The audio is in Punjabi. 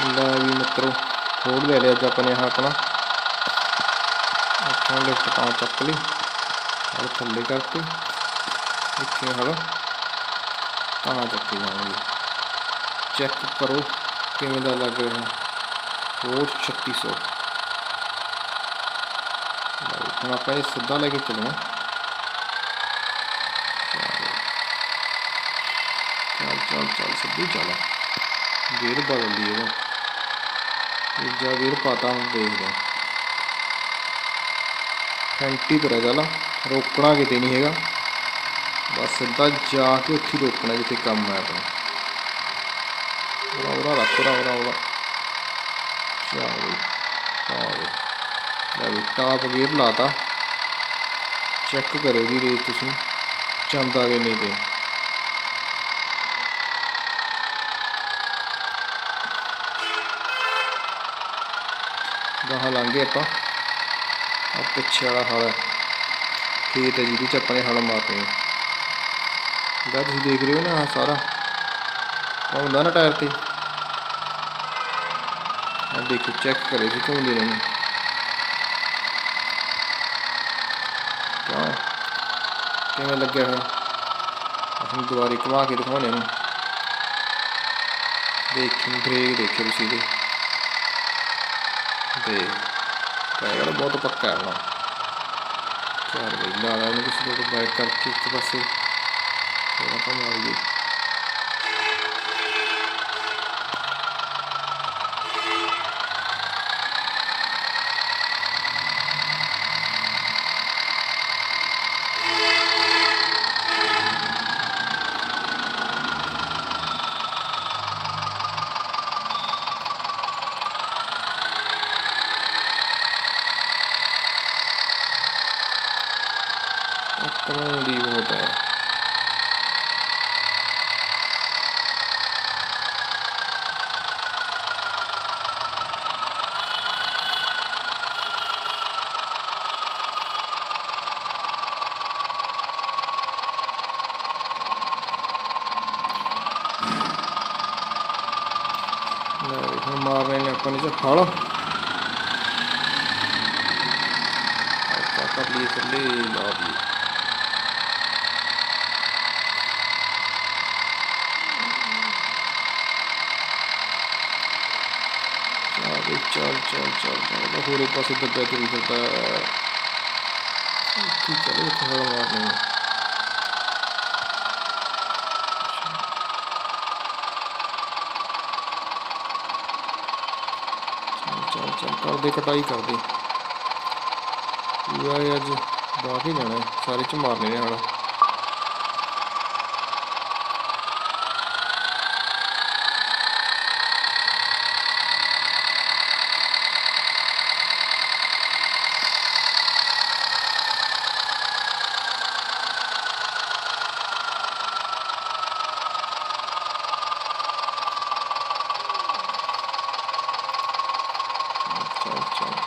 ਲੈ ਵੀ ਮਿੱਤਰੋ ਹੋਰ ਲੈ ਲਿਆ ਅੱਜ ਆਪਾਂ ਨੇ ਆਪਣਾ ਆਪਾਂ ਲਿਫਟ ਤਾਂ ਚੱਕ ਲਈ ਹਲ ਥੱਲੇ ਕਰਤੀ ਇੱਥੇ ਹਲ ਤਾਂ ਚੱਕੀ ਜਾਵਾਂਗੇ। ਚੈੱਕ ਕਰੋ ਕਿਵੇਂ ਦਾ ਲੱਗ ਰਿਹਾ। ਹੋਰ 3600 ਲਓ, ਹੁਣ ਆਪਾਂ ਇਹ ਸਿੱਧਾ ਲੈ ਕੇ ਚੱਲਣਾ। ਚੱਲ ਚੱਲ ਚੱਲ ਸਿੱਧੀ ਚੱਲ। ਗੇਰ ਬਦਲ ਲਈ ਇਹਦਾ ਦੂਜਾ ਗੇਰ ਪਾਤਾ ਹੁਣ ਦੇਖਦਾ। ਫੈਂਟੀ ਪਰ ਹੈ ਚੱਲ, ਰੋਕਣਾ ਕਿਤੇ ਨਹੀਂ ਹੈਗਾ। ਬਸ ਸਿੱਧਾ ਜਾ ਕੇ ਉੱਥੇ ਰੋਕਣਾ ਜਿੱਥੇ ਕੰਮ ਹੈ ਆਪਣਾ। ਉਰਾ ਉਰਾ ਰੱਖ ਉਰਾ ਉਰਾ ਉਰਾ ਚੱਲ ਬਈ। ਲੈ ਟਾਪ ਗੇਅਰ ਲਾਤਾ। ਚੈੱਕ ਕਰੋ ਜੀ ਰੇਸ ਤੁਸੀਂ, ਚੰਦਾ ਕੇ ਨਹੀਂ ਤੇ। ਗਾਹਾਂ ਲੰਘੇ ਆਪਾਂ? ਆ ਪਿੱਛੇ ਵਾਲਾ ਹਲ ਖੇਤ ਹੈ ਜਿਹਦੇ ਚ ਆਪਾਂ ਨੇ ਹਲ ਮਾਰਨੇ ਆ ਜਿਹੜਾ ਤੁਸੀਂ ਦੇਖ ਰਹੇ ਹੋ ਨਾ ਸਾਰਾ? ਹੁੰਦਾ ਨਾ ਟਾਇਰ ਤੇ? ਆ ਦੇਖੋ ਚੈੱਕ ਕਰੇ ਜੀ ਘੁੰਮਦੇ ਨੇ ਕਿਉਂ? ਕਿਵੇਂ ਲੱਗਿਆ ਹੋਇਆ ਅਸੀਂ ਦੁਬਾਰੇ ਘੁਮਾ ਕੇ ਦਿਖਾਉਣੇ ਨੂੰ ਦੇਖੀ ਬ੍ਰੇਕ ਦੇਖਿਓ ਤੁਸੀਂ ਇਹਦੇ। ਤੇ ਟਾਇਰ ਬਹੁਤ ਪੱਕਾ ਹੈ ਨਾ ਚਾਰ ਬਈ ਲਾ ਲਾ, ਇਹਨੂੰ ਕਿਸੇ ਤੋਂ ਬੈਕ ਕਰਕੇ ਇੱਕ ਪਾਸੇ। ਫਿਰ ਆਪਾਂ ਮਾਰੀਏ ਆਪਣਾ ਦੀ ਬਹੁਤ ਹੈ ਲੈ ਵੀ ਹੁਣ ਮਾਰ ਰਹੇ ਨੇ ਆਪਾਂ ਨੇ ਚ ਫਲ ਆਪਾਂ ਕਰ ਲਈ ਥੱਲੇ ਲਾ ਦੀ ਚੱਲ ਵੀ ਚੱਲ ਚੱਲ ਚੱਲ ਚੱਲ। ਹੋਰੇ ਪਾਸੇ ਦੱਬਿਆ ਤੁਰੀ ਫਿਰਦਾ ਕੀ ਚਲੋ ਇੱਥੇ ਹਵਾ ਮਾਰਨੀ ਹੈ। ਚੱਲ ਚੱਲ ਕਰਦੇ ਕਟਾਈ, ਕਰਦੇ। ਪੂਰਾ ਅੱਜ ਬਾਹਰ ਹੀ ਲੈਣਾ ਸਾਰੇ ਚ ਮਾਰਨੇ ਨੇ ਹਾਲ। ਚੱਲ ਚੱਲ